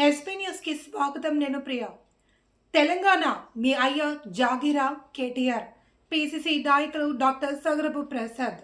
SP న్యూస్కి స్వాగతం నేను ప్రియ. తెలంగాణ మీ అయ్య జాగిరా కేటీఆర్ పిసిసి నాయకులు డాక్టర్ సగరపు ప్రసాద్.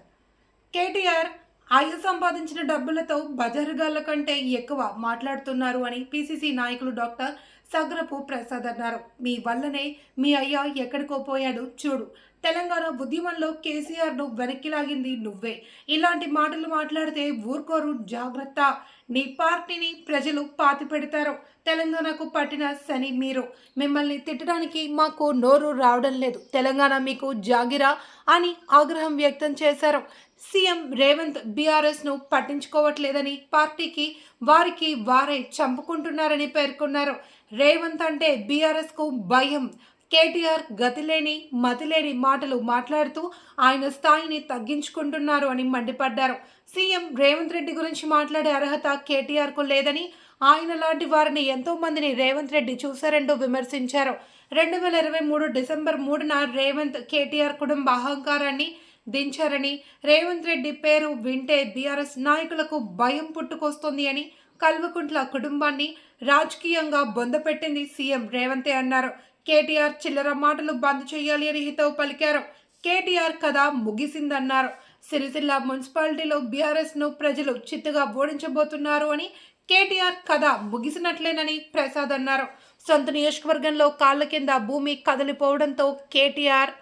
కేటీఆర్ అయ్య సంపాదించిన డబ్బులతో బజారుగాళ్ళ కంటే ఎక్కువ మాట్లాడుతున్నారు అని పిసిసి నాయకులు డాక్టర్ సగరపు ప్రసాద్ అన్నారు. మీ వల్లనే మీ అయ్య ఎక్కడికో పోయాడు చూడు. తెలంగాణ ఉద్యమంలో కేసీఆర్ను వెనక్కి లాగింది నువ్వే. ఇలాంటి మాటలు మాట్లాడితే ఊరుకోరు జాగ్రత్త. నీ పార్టీని ప్రజలు పాతి పెడతారు. తెలంగాణకు పట్టిన శని మీరు. మిమ్మల్ని తిట్టడానికి మాకు నోరు రావడం లేదు. తెలంగాణ మీకు జాగిరా అని ఆగ్రహం వ్యక్తం చేశారు. సీఎం రేవంత్ బీఆర్ఎస్ను పట్టించుకోవట్లేదని పార్టీకి వారికి వారే చంపుకుంటున్నారని పేర్కొన్నారు. రేవంత్ అంటే బీఆర్ఎస్కు భయం. కేటీఆర్ గతిలేని మతిలేని మాటలు మాట్లాడుతూ ఆయన స్థాయిని తగ్గించుకుంటున్నారు అని మండిపడ్డారు. సీఎం రేవంత్ రెడ్డి గురించి మాట్లాడే అర్హత కేటీఆర్కు లేదని ఆయన లాంటి వారిని ఎంతో మందిని రేవంత్ రెడ్డి చూశారంటూ విమర్శించారు. రెండు వేల ఇరవై మూడు డిసెంబర్ మూడున రేవంత్ కేటీఆర్ కుటుంబ అహంకారాన్ని దించారని రేవంత్ రెడ్డి పేరు వింటే బీఆర్ఎస్ నాయకులకు భయం పుట్టుకొస్తుంది అని కల్వకుంట్ల కుటుంబాన్ని రాజకీయంగా బొందపెట్టింది సీఎం రేవంతే అన్నారు. కేటీఆర్ చిల్లర మాటలు బంద్ చేయాలి అని హితవు పలికారు. కేటీఆర్ కథ ముగిసిందన్నారు. సిరిసిల్ల మున్సిపాలిటీలో బీఆర్ఎస్ను ప్రజలు చిత్తుగా ఓడించబోతున్నారు అని కేటీఆర్ కథ ముగిసినట్లేనని ప్రసాద్ అన్నారు. సొంత నియోజకవర్గంలో కాళ్ళ కింద భూమి కదిలిపోవడంతో కేటీఆర్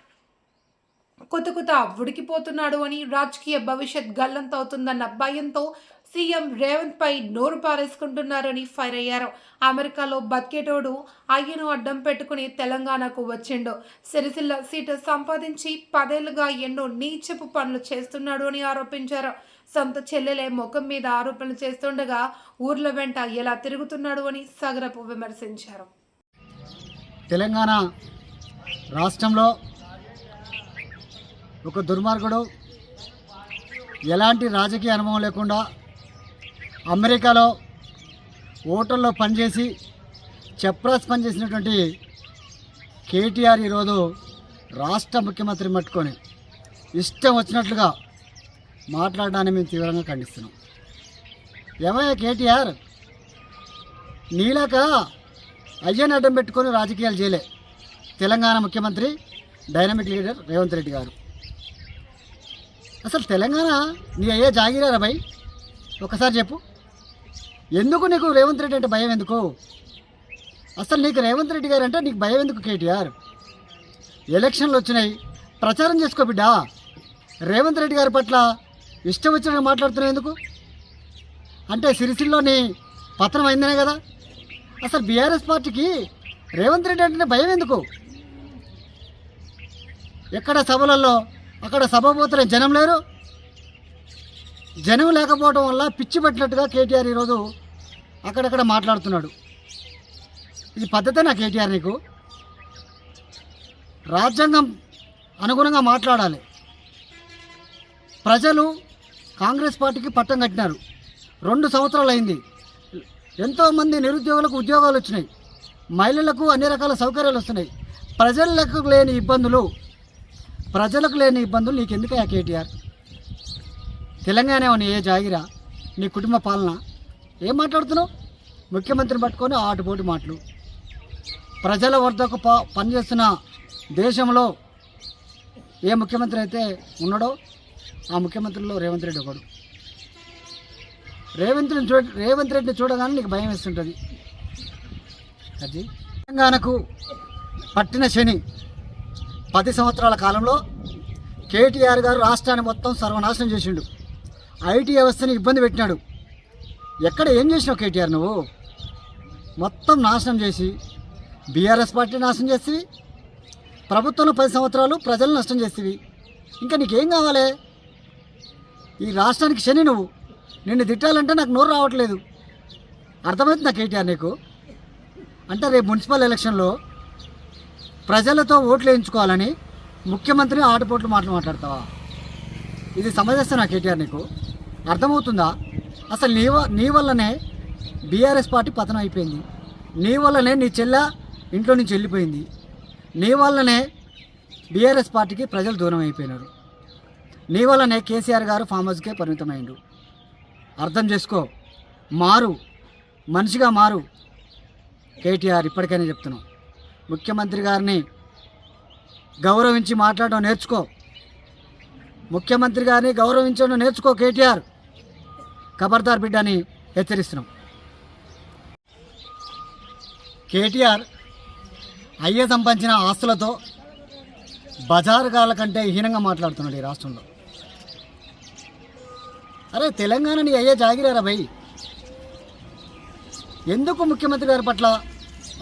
కొత్త కొత్త ఉడికిపోతున్నాడు అని రాజకీయ భవిష్యత్ గల్లంతవుతుందన్న భయంతో సీఎం రేవంత్ పై నోరు పారేసుకుంటున్నారని ఫైర్ అయ్యారు. అమెరికాలో బతికేటోడు అయ్యను అడ్డం పెట్టుకుని తెలంగాణకు వచ్చిండు. సిరిసిల్ల సీటు సంపాదించి పదేళ్ళుగా ఎన్నో నీచపు పనులు చేస్తున్నాడు అని ఆరోపించారు. సొంత చెల్లెలే ముఖం మీద ఆరోపణలు చేస్తుండగా ఊర్ల వెంట ఎలా తిరుగుతున్నాడు అని సగరపు విమర్శించారు. తెలంగాణ రాష్ట్రంలో ఒక దుర్మార్గుడు ఎలాంటి రాజకీయ అనుభవం లేకుండా అమెరికాలో ఓటర్లో పనిచేసి చెప్రాస్ పనిచేసినటువంటి కేటీఆర్ ఈరోజు రాష్ట్ర ముఖ్యమంత్రి పట్టుకొని ఇష్టం వచ్చినట్లుగా మాట్లాడడాన్ని మేము తీవ్రంగా ఖండిస్తున్నాం. ఏమయ్యా కేటీఆర్? నీలాక అయ్యని అడ్డం పెట్టుకొని రాజకీయాలు చేయలే. తెలంగాణ ముఖ్యమంత్రి డైనమిక్ లీడర్ రేవంత్ రెడ్డి గారు. అసలు తెలంగాణ నీ అయ్యే జాగిరారా భయ్ ఒకసారి చెప్పు. ఎందుకు నీకు రేవంత్ రెడ్డి అంటే భయం ఎందుకు? అసలు నీకు రేవంత్ రెడ్డి గారు అంటే నీకు భయం ఎందుకు కేటీఆర్? ఎలక్షన్లు వచ్చినాయి. ప్రచారం చేసుకో బిడ్డా. రేవంత్ రెడ్డి గారి పట్ల ఇష్టం వచ్చినట్టు మాట్లాడుతున్నావు ఎందుకు? అంటే సిరిసిల్లోని పతనం అయిందనే కదా. అసలు బీఆర్ఎస్ పార్టీకి రేవంత్ రెడ్డి అంటేనే భయం ఎందుకు? ఎక్కడ సభలలో అక్కడ సభ పోతున్న జనం లేరు? జనం లేకపోవడం వల్ల పిచ్చి పెట్టినట్టుగా కేటీఆర్ ఈరోజు అక్కడక్కడ మాట్లాడుతున్నాడు. ఇది పద్ధతే నా కేటీఆర్ నీకు? రాజ్యాంగం అనుగుణంగా మాట్లాడాలి. ప్రజలు కాంగ్రెస్ పార్టీకి పట్టం కట్టినారు. రెండు సంవత్సరాలు అయింది ఎంతోమంది నిరుద్యోగులకు ఉద్యోగాలు వచ్చినాయి. మహిళలకు అన్ని రకాల సౌకర్యాలు వస్తున్నాయి. ప్రజలకు లేని ఇబ్బందులు ప్రజలకు లేని ఇబ్బందులు నీకు ఎందుకయ్యా కేటీఆర్? తెలంగాణ ఏమన్నా ఏ జాగిరా? నీ కుటుంబ పాలన? ఏం మాట్లాడుతున్నావు? ముఖ్యమంత్రిని పట్టుకొని ఆటుపోటు మాటలు. ప్రజల వద్దకు ప పనిచేస్తున్న దేశంలో ఏ ముఖ్యమంత్రి అయితే ఉన్నాడో ఆ ముఖ్యమంత్రిలో రేవంత్ రెడ్డి ఒకడు. రేవంత్ రెడ్డి చూడ రేవంత్ రెడ్డిని చూడగానే నీకు భయం వేస్తుంటుంది. అది తెలంగాణకు పట్టిన శని పది సంవత్సరాల కాలంలో కేటీఆర్ గారు రాష్ట్రాన్ని మొత్తం సర్వనాశనం చేసిండు. ఐటీ వ్యవస్థని ఇబ్బంది పెట్టినాడు. ఎక్కడ ఏం చేసినావు కేటీఆర్ నువ్వు? మొత్తం నాశనం చేసి బీఆర్ఎస్ పార్టీ నాశనం చేసి ప్రభుత్వంలో పది సంవత్సరాలు ప్రజలు నష్టం చేసేవి. ఇంకా నీకేం కావాలి? ఈ రాష్ట్రానికి శని నువ్వు. నిన్ను తిట్టాలంటే నాకు నోరు రావట్లేదు. అర్థమవుతుంది నా కేటీఆర్ నీకు? అంటే రేపు మున్సిపల్ ఎలక్షన్లో ప్రజలతో ఓట్లు వేయించుకోవాలని ముఖ్యమంత్రిని ఆటపోట్లు మాటలు మాట్లాడతావా? ఇది సమంజసం కేటీఆర్ నీకు? అర్థమవుతుందా? అసలు నీ నీ వల్లనే బీఆర్ఎస్ పార్టీ పతనం అయిపోయింది. నీ వల్లనే నీ చెల్ల ఇంట్లో నుంచి వెళ్ళిపోయింది. నీ వల్లనే బీఆర్ఎస్ పార్టీకి ప్రజలు దూరం అయిపోయినారు. నీ వల్లనే కేసీఆర్ గారు ఫామ్ హౌస్కే పరిమితమైండు అర్థం చేసుకో. మారు. మనిషిగా మారు. కేటీఆర్ ఇప్పటికైనా చెప్తున్నాం. ముఖ్యమంత్రి గారిని గౌరవించి మాట్లాడడం నేర్చుకో. ముఖ్యమంత్రి గారిని గౌరవించడం నేర్చుకో కేటీఆర్. ఖబర్దార్ బిడ్డ అని హెచ్చరిస్తున్నాం. కేటీఆర్ అయ్యే సంపాదించిన ఆస్తులతో బజారుగాల కంటే హీనంగా మాట్లాడుతున్నాడు ఈ రాష్ట్రంలో. అరే తెలంగాణ నీ అయ్యే జాగిరారా భయ్? ఎందుకు ముఖ్యమంత్రి గారి పట్ల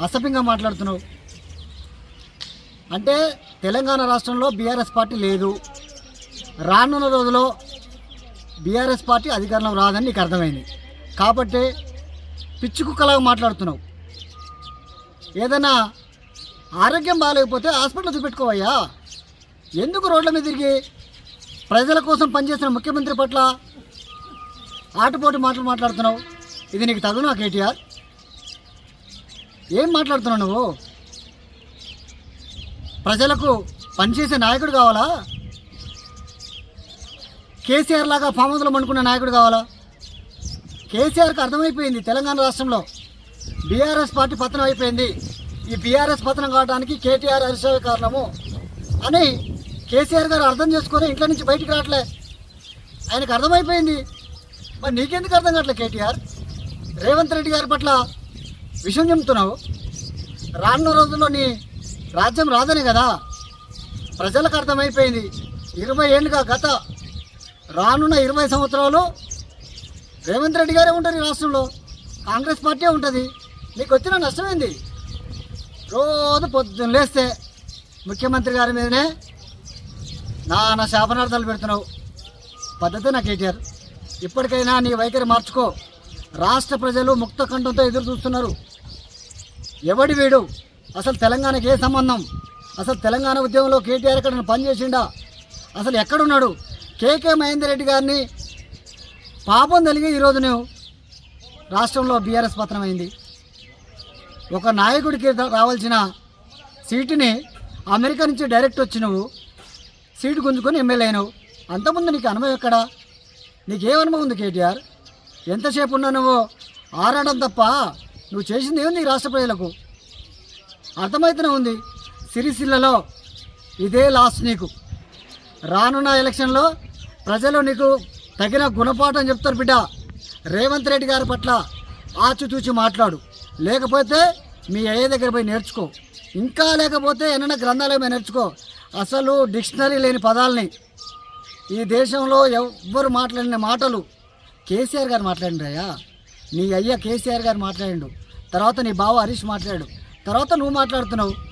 అసభ్యంగా మాట్లాడుతున్నావు? అంటే తెలంగాణ రాష్ట్రంలో బీఆర్ఎస్ పార్టీ లేదు. రానున్న రోజుల్లో బీఆర్ఎస్ పార్టీ అధికారంలో రాదని నీకు అర్థమైంది. కాబట్టి పిచ్చి కుక్కలాగా మాట్లాడుతున్నావు. ఏదైనా ఆరోగ్యం బాగాలేకపోతే హాస్పిటల్ చూపెట్టుకోవయ్యా ఎందుకు రోడ్ల మీద తిరిగి ప్రజల కోసం పనిచేసిన ముఖ్యమంత్రి పట్ల ఆటపోటు మాటలు మాట్లాడుతున్నావు? ఇది నీకు తగునా కేటీఆర్? ఏం మాట్లాడుతున్నావు నువ్వు? ప్రజలకు పనిచేసే నాయకుడు కావాలా? కేసీఆర్ లాగా ఫామ్ హౌస్లో పండుకున్న నాయకుడు కావాలా? కేసీఆర్కి అర్థమైపోయింది తెలంగాణ రాష్ట్రంలో. బీఆర్ఎస్ పార్టీ పతనం అయిపోయింది. ఈ బీఆర్ఎస్ పతనం కావడానికి కేటీఆర్ హరీశ్రావు కారణము అని కేసీఆర్ గారు అర్థం చేసుకొని ఇంట్లో నుంచి బయటికి రావట్లే. ఆయనకు అర్థమైపోయింది. మరి నీకెందుకు అర్థం కావట్లే కేటీఆర్? రేవంత్ రెడ్డి గారి పట్ల విషయం చెబుతున్నావు రానున్న రోజుల్లో నీ రాజ్యం రాదనే కదా? ప్రజలకు అర్థమైపోయింది. ఇరవై ఏళ్ళుగా గత రానున్న ఇరవై సంవత్సరాలు రేవంత్ రెడ్డి గారే ఉంటారు ఈ రాష్ట్రంలో. కాంగ్రెస్ పార్టీ ఉంటుంది. నీకు వచ్చిన నష్టమైంది రోజు పొద్దున్న లేస్తే ముఖ్యమంత్రి గారి మీదనే నానా శాపనార్థాలు పెడుతున్నావు. పద్ధతి నా కేటీఆర్. ఇప్పటికైనా నీ వైఖరి మార్చుకో. రాష్ట్ర ప్రజలు ముక్త కంఠంతో ఎదురు చూస్తున్నారు. ఎవడి వీడు? అసలు తెలంగాణకి ఏ సంబంధం? అసలు తెలంగాణ ఉద్యమంలో కేటీఆర్ ఎక్కడ పనిచేసిండా? అసలు ఎక్కడున్నాడు? కేకే మహేందర్ రెడ్డి గారిని పాపం కలిగి ఈరోజు నువ్వు రాష్ట్రంలో బీఆర్ఎస్ పతనమైంది. ఒక నాయకుడికి రావాల్సిన సీటుని అమెరికా నుంచి డైరెక్ట్ వచ్చి నువ్వు సీటు గుంజుకొని ఎమ్మెల్యే అయినావు. అంతకుముందు నీకు అనుభవం ఎక్కడా? నీకేం అనుభవం ఉంది కేటీఆర్? ఎంతసేపు ఉన్నా నువ్వు? ఆరాడడం తప్ప నువ్వు చేసింది ఏముంది రాష్ట్ర ప్రజలకు? అర్థమైతేనే ఉంది సిరిసిల్లలో ఇదే లాస్ట్ నీకు. రానున్న ఎలక్షన్లో ప్రజలు నీకు తగిన గుణపాఠం చెప్తారు బిడ్డ. రేవంత్ రెడ్డి గారి పట్ల ఆచితూచి మాట్లాడు. లేకపోతే మీ అయ్య దగ్గర పోయి నేర్చుకో. ఇంకా లేకపోతే ఎన్నైనా గ్రంథాలయం నేర్చుకో. అసలు డిక్షనరీ లేని పదాలని ఈ దేశంలో ఎవ్వరు మాట్లాడిన మాటలు. కేసీఆర్ గారు మాట్లాడినయ్యా నీ అయ్య కేసీఆర్ గారు మాట్లాడిండు. తర్వాత నీ బావ హరీష్ మాట్లాడు. తర్వాత నువ్వు మాట్లాడుతున్నావు.